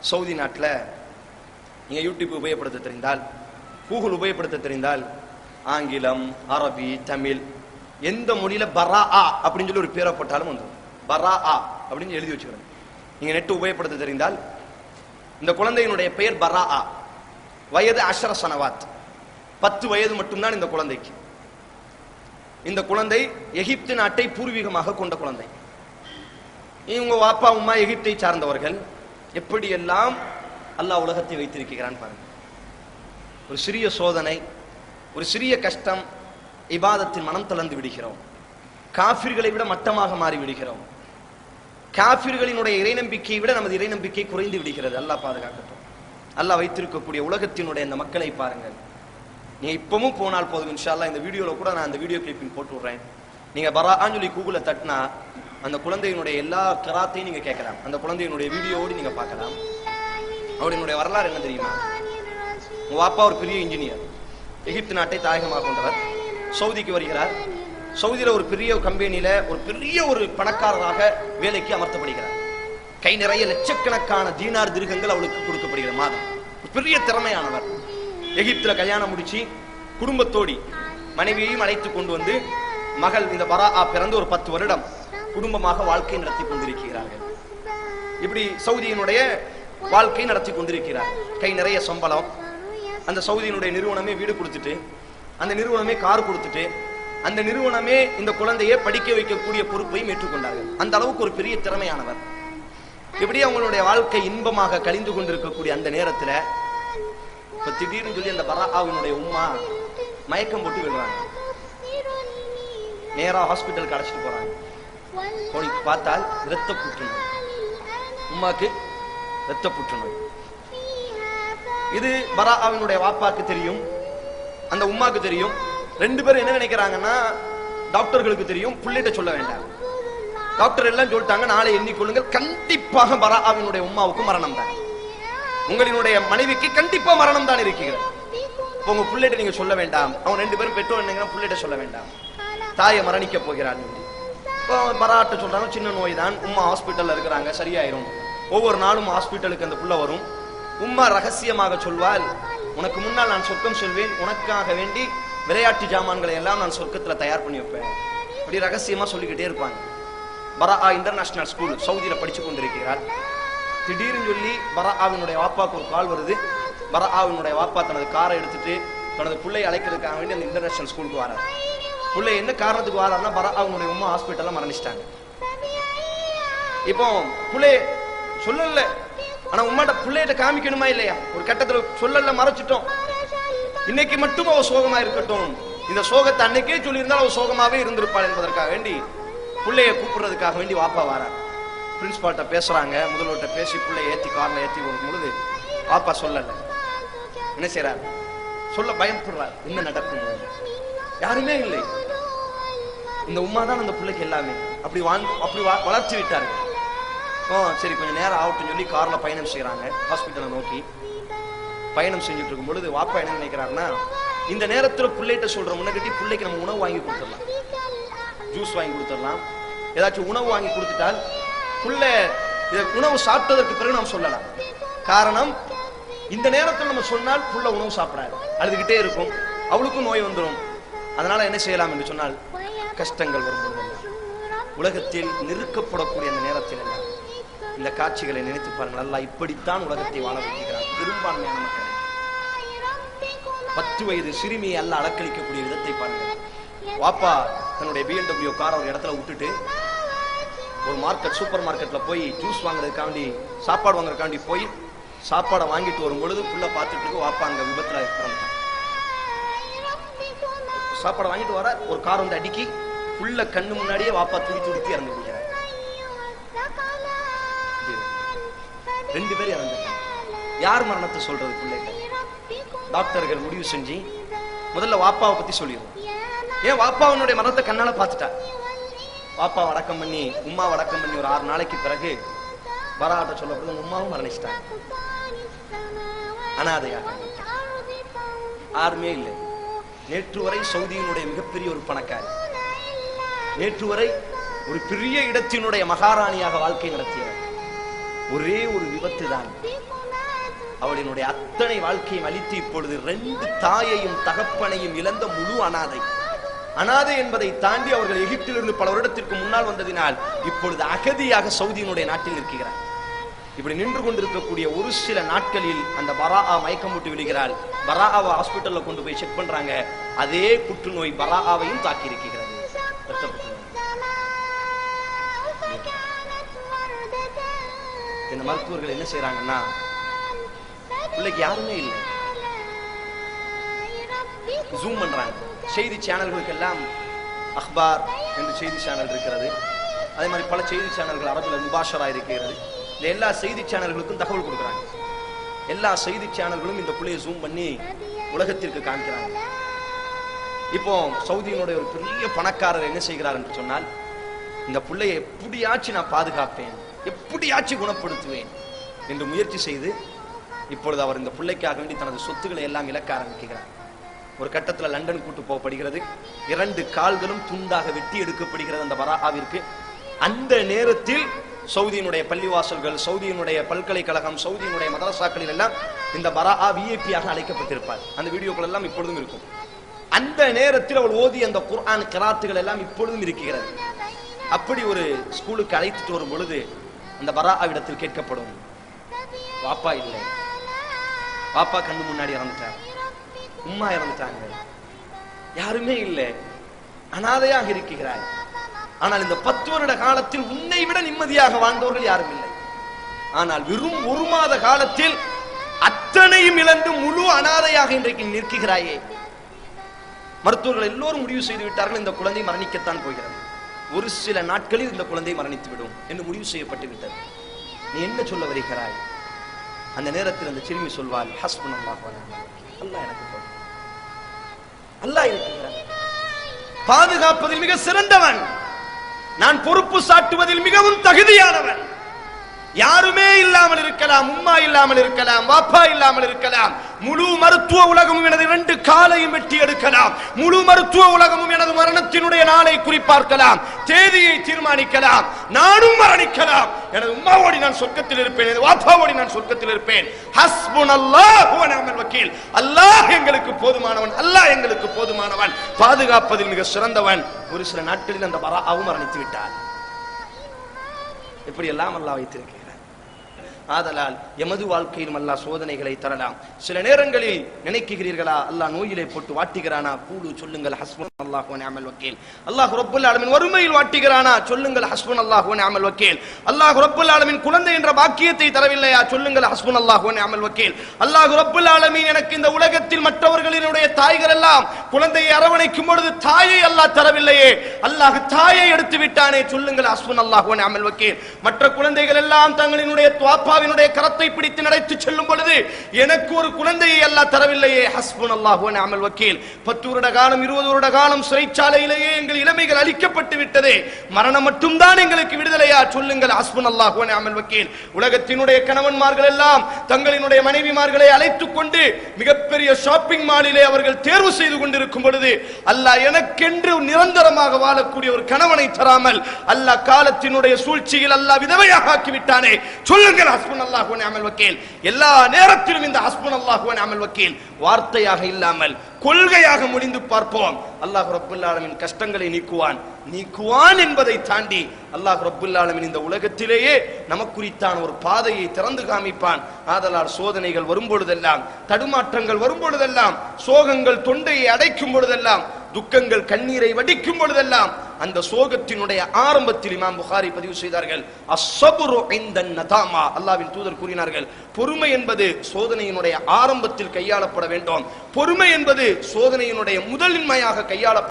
Saudi நாட்டில் நீங்கள் YouTube உபயோகப்படுத்த தெரிந்தால் கூகுள் உபயோகப்படுத்த தெரிந்தால் ஆங்கிலம் அரபி தமிழ் எந்த மொழியில் பரா ஆ அப்படின்னு சொல்லி ஒரு பேரை போட்டாலும் வந்துடும் பரா ஆ அப்படின்னு எழுதி வச்சுக்கிறேன் நீங்கள் நெட்டு உபயோகப்படுத்த தெரிந்தால் இந்த குழந்தையினுடைய பெயர் பரா ஆ. வயது அஷர சனவாத். பத்து வயது மட்டும்தான் இந்த குழந்தைக்கு. இந்த குழந்தை எகிப்து நாட்டை பூர்வீகமாக கொண்ட குழந்தை. இவங்க வாப்பா உம்மா எகிப்தை சார்ந்தவர்கள். எப்படியெல்லாம் அல்லாஹ் உலகத்தை வைத்திருக்கிறான் பாருங்க. ஒரு சிறிய சோதனை ஒரு சிறிய கஷ்டம் இபாதத்தின் மனம் தளர்ந்து விடுகிறோம். காஃபிர்களை விட மட்டமாக மாறி விடுகிறோம். காஃபிர்களினுடைய இறைநம்பிக்கையை விட நமது இறைநம்பிக்கை குறைந்து விடுகிறது. அல்லாஹ் பாதுகாக்கட்டும். அல்லாஹ் வைத்திருக்கக்கூடிய உலகத்தினுடைய அந்த மக்களை பாருங்கள். நீங்கள் இப்பவும் போனால் போதும் இன்ஷா இந்த வீடியோல கூட நான் அந்த வீடியோ கிளிப்பிங் போட்டு விடுறேன். நீங்க பரான்னு சொல்லி கூகுள தட்டினா அந்த குழந்தையினுடைய எல்லா கராத்தையும் நீங்க கேட்கலாம். அந்த குழந்தையினுடைய வீடியோவோடு நீங்க பார்க்கலாம். அவருடைய வரலாறு என்ன தெரியுமா? உங்க வாப்பா ஒரு பெரிய இன்ஜினியர் எகிப்து நாட்டை தாயகமாக கொண்டவர். சவுதிக்கு வருகிறார். சவுதியில ஒரு பெரிய கம்பெனியில ஒரு பெரிய ஒரு பணக்காரராக வேலைக்கு அமர்த்தப்படுகிறார். கை நிறைய லட்சக்கணக்கான தீனார் திருகங்கள் அவளுக்கு கொடுக்கப்படுகிற மாதம். ஒரு பெரிய திறமையானவர். எகிப்துல கல்யாணம் முடிச்சு குடும்பத்தோடி மனைவியையும் அழைத்து கொண்டு வந்து மகள் இந்த பரா பிறந்து ஒரு பத்து வருடம் குடும்பமாக வாழ்க்கை நடத்தி கொண்டிருக்கிறார்கள். இப்படி சவுதியினுடைய வாழ்க்கை நடத்தி கொண்டிருக்கிறார் கை நிறைய சம்பளம். அந்த சவுதியினுடைய நிறுவனமே வீடு கொடுத்துட்டு அந்த நிறுவனமே கார் கொடுத்துட்டு அந்த நிறுவனமே இந்த குழந்தையை படிக்க வைக்கக்கூடிய பொறுப்பையும் ஏற்றுக்கொண்டார்கள். அந்த அளவுக்கு ஒரு பெரிய திறமையானவர். இப்படி அவங்களுடைய வாழ்க்கை இன்பமாக கழிந்து கொண்டிருக்கக்கூடிய அந்த நேரத்துல இப்ப திடீர்னு சொல்லி அந்த பராகாவினுடைய உம்மா மயக்கம் போட்டு விடுறாங்க நேரா ஹாஸ்பிட்டலுக்கு அழைச்சிட்டு போறாங்க. கோழிக்கு பார்த்தால் இரத்த புற்றுநோய் உமாக்கு இரத்த புற்றுநோய் இது பராவினுடைய வாப்பாக்கு தெரியும். அந்த உமாக்கு தெரியும். ரெண்டு பேரும் என்ன நினைக்கிறாங்கன்னா டாக்டர்களுக்கு தெரியும். புள்ளிட்ட சொல்ல வேண்டாம். டாக்டர் எல்லாம் சொல்லிட்டாங்க நாளை எண்ணிக்கொள்ளுங்கள். கண்டிப்பாக பராவினுடைய உமாவுக்கு மரணம் தான். உங்களினுடைய மனைவிக்கு கண்டிப்பா மரணம் தான் இருக்கிறது. உங்க புள்ளைட்ட நீங்க சொல்ல வேண்டாம். அவங்க ரெண்டு பேரும் பெற்றோர் என்னங்க? புள்ளைட்ட சொல்ல வேண்டாம். தாயை மரணிக்க போகிறாள். பராட்ட சொல்றாங்க சின்ன நோய் தான் உமா ஹாஸ்பிட்டல்ல இருக்கிறாங்க சரியாயிரும். ஒவ்வொரு நாளும் ஹாஸ்பிட்டலுக்கு அந்த புள்ள வரும். உம்மா ரகசியமாக சொல்வாள் உனக்கு முன்னால் நான் சொர்க்கம் சொல்வேன் உனக்காக வேண்டி விளையாட்டு ஜாமான்களை எல்லாம் நான் சொர்க்கத்துல தயார் பண்ணி வைப்பேன். அப்படி ரகசியமா சொல்லிக்கிட்டே இருப்பாங்க. பரா இன்டர்நேஷனல் ஸ்கூல் சவுதியில படிச்சு கொண்டிருக்கிறாள். திடீர்னு சொல்லி பராவினுடைய வாப்பாக்கு ஒரு கால் வருது. பராவினுடைய வாப்பா தனது காரை எடுத்துட்டு தனது பிள்ளையை அழைக்கிறதுக்காக வேண்டி அந்த இன்டர்நேஷனல் ஸ்கூலுக்கு வரார். பிள்ளை என்ன காரணத்துக்கு வராருன்னா பராவினுடைய உமா ஹாஸ்பிட்டல்ல மரணிச்சிட்டாங்க. இப்போ பிள்ளை சொல்லல. ஆனா உமாட்ட பிள்ளைகிட்ட காமிக்கணுமா இல்லையா? ஒரு கட்டத்துல சொல்லல மறைச்சிட்டோம். இன்னைக்கு மட்டும் அவ சோகமா இருக்கட்டும். இந்த சோகத்தை அன்னைக்கே சொல்லியிருந்தால் அவ சோகமாவே இருந்திருப்பாள் என்பதற்காக வேண்டி பிள்ளைய கூப்பிடுறதுக்காக வேண்டி வாப்பா வாரார். பிரின்சிபால்கிட்ட பேசுறாங்க. முதல்வர்கிட்ட பேசி பிள்ளைய ஏத்தி கார்ல ஏத்தி வரும் பொழுது வாப்பா சொல்லல. என்ன செய்யறாரு சொல்ல பயப்படுறார். என்ன நடக்கும். யாருமே இல்லை. இந்த உமா தான் அந்த பிள்ளைக்கு எல்லாமே. அப்படி வாழ் அப்படி வளர்ச்சி விட்டார்கள் ஓ சரி கொஞ்சம் நேரம் ஆகட்டும் சொல்லி கார்ல பயணம் செய்யறாங்க ஹாஸ்பிட்டலை நோக்கி. பயணம் செஞ்சுட்டு இருக்கும் பொழுது வாப்பா என்ன நினைக்கிறாருன்னா இந்த நேரத்துல பிள்ளைகிட்ட சொல்ற முன்னகட்டி பிள்ளைக்கு நம்ம உணவு வாங்கி கொடுத்துடலாம். ஜூஸ் வாங்கி கொடுத்துடலாம். ஏதாச்சும் உணவு வாங்கி கொடுத்துட்டால் புள்ள உணவு சாப்பிட்டதற்கு பிறகு நாம் சொல்லலாம். காரணம் இந்த நேரத்தில் நம்ம சொன்னால் புள்ள உணவு சாப்பிடாது. அழுதுகிட்டே இருக்கும். அவளுக்கும் நோய் வந்துடும் அதனால என்ன செய்யலாம் என்று சொன்னால் கஷ்டங்கள் வரும்போது உலகத்தில் நெருக்கப்படக்கூடிய அந்த நேரத்தில் எல்லாம் இந்த காட்சிகளை நினைத்து பாருங்கள். அல்லாஹ் இப்படித்தான் உலகத்தை வாழ வைக்கிறார் பெரும்பான்மையான மக்கள். பத்து வயது சிறுமியை அல்ல அலக்களிக்கக்கூடிய விதத்தை பாருங்கள். வாப்பா தன்னுடைய பிஎன்டபிள்யூ காரை ஒரு இடத்துல விட்டுட்டு ஒரு மார்க்கெட் சூப்பர் மார்க்கெட்ல போய் ஜூஸ் வாங்குறதுக்காண்டி சாப்பாடு வாங்குறதுக்காண்டி போய் சாப்பாடை வாங்கிட்டு வரும் பொழுது புள்ள பார்த்துட்டு இருக்கு வாப்பா அங்க விபத்துல இறந்துட்டான். சாப்பாடை வாங்கிட்டு வர ஒரு கார் வந்து அடிக்கி புள்ள கண்ணு முன்னாடியே வாப்பா துடி துடித்து இறந்து விடுகிறார் ரெண்டு பேரும் இறந்துட்டாங்க. யார் மரணத்தை சொல்றது பிள்ளைகள்? டாக்டர்கள் முடிவு செஞ்சு முதல்ல வாப்பாவை பத்தி சொல்லிடுவோம். ஏன் வாப்பாவனுடைய மரணத்தை கண்ணால பார்த்துட்டா? வாப்பா வடக்கம் பண்ணி உமா வடக்கம் பண்ணி ஒரு ஆறு நாளைக்கு பிறகு வராட்ட சொல்லப்படுது உமாவும் மரணிச்சிட்டாங்க. அனாதையாக. யாருமே இல்லை. நேற்று வரை சவுதியினுடைய மிகப்பெரிய ஒரு பணக்காரி. நேற்று வரை ஒரு பெரிய இடத்தினுடைய மகாராணியாக வாழ்க்கை நடத்தியவர். ஒரே ஒரு விபத்து தான். அவளினுடைய அத்தனை வாழ்க்கையும் அழித்து இப்பொழுது ரெண்டு தாயையும் தகப்பனையும் இழந்த முழு அனாதை. அனாதை என்பதை தாண்டி அவர்கள் எகிப்திலிருந்து பல வருடத்திற்கு முன்னால் வந்ததினால் இப்பொழுது அகதியாக சவுதியினுடைய நாட்டில் இருக்கிறார் இப்படி நின்று கொண்டிருக்கக்கூடிய ஒரு சில நாட்களில் அந்த பராஆ விட்டு விடுகிறாள். பராஆவை ஹாஸ்பிட்டல்ல கொண்டு போய் செக் பண்றாங்க. அதே புற்றுநோய் பராஆவையும் தாக்கி இருக்கிறது இந்த மருத்துவர்கள் என்ன செய்யறாங்கன்னா பிள்ளைக்கு யாருமே இல்லை. ஜூம் பண்றாங்க. செய்தி சேனல்களுக்கு எல்லாம் அக்பார் என்று செய்தி சேனல் இருக்கிறது. அதே மாதிரி பல செய்தி சேனல்கள் அரபில் முபாஷரா இருக்கிறது. இந்த எல்லா செய்தி சேனல்களுக்கும் தகவல் கொடுக்குறாங்க. எல்லா செய்தி சேனல்களும் இந்த புள்ளையை ஜூம் பண்ணி உலகத்திற்கு காமிக்கிறாங்க. இப்போ சவுதியினுடைய ஒரு பெரிய பணக்காரர் என்ன செய்கிறார் என்று சொன்னால் இந்த புள்ளையை எப்படியாச்சும் நான் பாதுகாப்பேன். எப்படியாச்சும் குணப்படுத்துவேன் என்று முயற்சி செய்து இப்பொழுது அவர் இந்த பிள்ளைக்காக வேண்டி தனது சொத்துக்களை எல்லாம் இழக்க ஆரம்பிக்கிறார். ஒரு கட்டத்தில் லண்டன் கூட்டு போகப்படுகிறது. இரண்டு கால்களும் துண்டாக வெட்டி எடுக்கப்படுகிறது அந்த பராவிற்கு அந்த நேரத்தில் சவுதியினுடைய பள்ளிவாசல்கள் சவுதியினுடைய பல்கலைக்கழகம் சவுதியினுடைய மதரசாக்களில் எல்லாம் இந்த பரா விஐபியாக அழைக்கப்பட்டிருப்பார். அந்த வீடியோக்கள் எல்லாம் இப்பொழுதும் இருக்கும். அந்த நேரத்தில் அவள் ஓதி அந்த குர்ஆன் கிராத்துகள் எல்லாம் இப்பொழுதும் இருக்கிறது. அப்படி ஒரு ஸ்கூலுக்கு அழைத்துட்டு வரும் பொழுது அந்த பராவிடத்தில் கேட்கப்படும். வாப்பா இல்லை. பாப்பா கண்ணு முன்னாடி இறந்துட்டார். உம்மா இறந்துட்டாங்க. யாருமே இல்லை. அனாதையாக இருக்கிறாய். ஆனால் இந்த பத்து வருட காலத்தில் உன்னை விட நிம்மதியாக வாழ்ந்தவர்கள் யாரும் இல்லை. ஆனால் வெறும் ஒரு மாத காலத்தில் அத்தனையும் இழந்து முழு அனாதையாக இன்றைக்கு நிற்கிறாயே. மருத்துவர்கள் எல்லோரும் முடிவு செய்து விட்டார்கள் இந்த குழந்தை மரணிக்கத்தான் போகிறது. ஒரு சில நாட்களில் இந்த குழந்தை மரணித்து விடும் என்று முடிவு செய்யப்பட்டு விட்டது நீ என்ன சொல்ல வருகிறாய்? அந்த நேரத்தில் அந்த சிறுமி சொல்வாள் ஹஸ்பண்ட் அல்லாஹ் அல்லாஹ் எனக்கு போதும் அல்லாஹ் இருக்கிறான் பாதுகாப்பதில் மிக சிறந்தவன். நான் பொறுப்பு சாட்டுவதில் மிகவும் தகுதியானவன். யாருமே இல்லாமல் இருக்கலாம் உம்மா இல்லாமல் இருக்கலாம் வாப்பா இல்லாமல் இருக்கலாம். முழு மருத்துவ உலகமும் எனது இரண்டு காலையும் வெட்டி எடுக்கலாம். முழு மருத்துவ உலகமும் எனது மரணத்தினுடைய நாளை குறிப்பார்க்கலாம். தேதியை தீர்மானிக்கலாம். நானும் மரணிக்கலாம். எனது உமாவோடி நான் சொர்க்கத்தில் இருப்பேன். எனது வாப்பாவோடி நான் சொர்க்கத்தில் இருப்பேன். ஹஸ்புன் அல்லாஹ் வக்கீல். அல்லாஹ் எங்களுக்கு போதுமானவன். அல்லாஹ் எங்களுக்கு போதுமானவன். பாதுகாப்பதில் மிக சிறந்தவன். ஒரு சில நாட்களில் அந்த பராவும் மரணித்து விட்டார். இப்படி எல்லாம் அல்லாஹ் வைத்திருக்கேன் ஆதலால் எமது வாழ்க்கையிலும் அல்லா சோதனைகளை தரலாம். சில நேரங்களில் நினைக்கிறீர்களா அல்லாஹ் நோயிலே போட்டு வாட்டுகிறானா? கூடு சொல்லுங்கள் ஹஸ்பன் அல்லாஹ் அமல் வக்கீல். அல்லாஹ் ரொப்புல் ஆலமின் வறுமையில் வாட்டுகிறானா? சொல்லுங்கள் ஹஸ்பன் அல்லாஹ் அமல் வக்கீல். அல்லாஹ் ரொப்புல் ஆலமின் குழந்தை என்ற பாக்கியத்தை தரவில்லையா? சொல்லுங்கள் ஹஸ்பன் அல்லாஹ் அமல் வக்கீல். அல்லாஹ் ரொப்புல் ஆலமின் எனக்கு இந்த உலகத்தில் மற்றவர்களினுடைய தாய்கள் எல்லாம் குழந்தையை அரவணைக்கும் பொழுது தாயை அல்லாஹ் தரவில்லையே. அல்லாஹ் தாயை எடுத்து விட்டானே? சொல்லுங்கள் ஹஸ்பன் அல்லாஹ் அமல் வக்கீல். மற்ற குழந்தைகள் எல்லாம் தங்களினுடைய துவாப்ப அப்பாவினுடைய கரத்தை பிடித்து நடத்தி செல்லும் பொழுது எனக்கு ஒரு குழந்தையை அல்லா தரவில்லையே. ஹஸ்புன் அல்லாஹ் அமல் வக்கீல். பத்து வருட காலம் இருபது வருட காலம் சிறைச்சாலையிலேயே எங்கள் இளமைகள் அளிக்கப்பட்டு விட்டதே. மரணம் மட்டும்தான் எங்களுக்கு விடுதலையா? சொல்லுங்கள் ஹஸ்புன் அல்லாஹ் அமல் வக்கீல். உலகத்தினுடைய கணவன்மார்கள் எல்லாம் தங்களினுடைய மனைவிமார்களை அழைத்துக் கொண்டு மிகப்பெரிய ஷாப்பிங் மாலிலே அவர்கள் தேர்வு செய்து கொண்டிருக்கும் பொழுது அல்லாஹ் எனக்கென்று நிரந்தரமாக வாழக்கூடிய ஒரு கணவனை தராமல் அல்லாஹ் காலத்தினுடைய சூழ்ச்சியில் அல்லாஹ் விதவையாக ஆக்கிவிட்டானே சொல்லுங்கள் ஹஸ்பன் அல்லாஹ் அமல் வக்கீல். எல்லா நேரத்திலும் இந்த ஹஸ்பன் அல்லாஹ் அமல் வக்கீல். வார்த்தையாக இல்லாமல் கொள்கையாக முடிந்து பார்ப்போம். அல்லாஹ் ரபுல்லாலமின் கஷ்டங்களை நீக்குவான். நீக்குவான் என்பதை தாண்டி அல்லாஹ் ரபுல்லாலமின் இந்த உலகத்திலேயே நமக்குரித்தான ஒரு பாதையை திறந்து காமிப்பான். ஆதலால் சோதனைகள் வரும் பொழுதெல்லாம் தடுமாற்றங்கள் வரும் பொழுதெல்லாம் சோகங்கள் தொண்டையை அடைக்கும் பொழுதெல்லாம் துக்கங்கள் கண்ணீரை வடிக்கும் பொழுதெல்லாம் அந்த சோகத்தினுடைய ஆரம்பத்தில் இமாம் புகாரி பதிவு செய்தார்கள். அசபுரு இந்தன் நதாமா. அல்லாவின் தூதர் கூறினார்கள் பொறுமை என்பது சோதனையினுடைய ஆரம்பத்தில் கையாளப்பட வேண்டும். பொறுமை என்பது சோதனையினுடைய முதலின்மையாக கையாள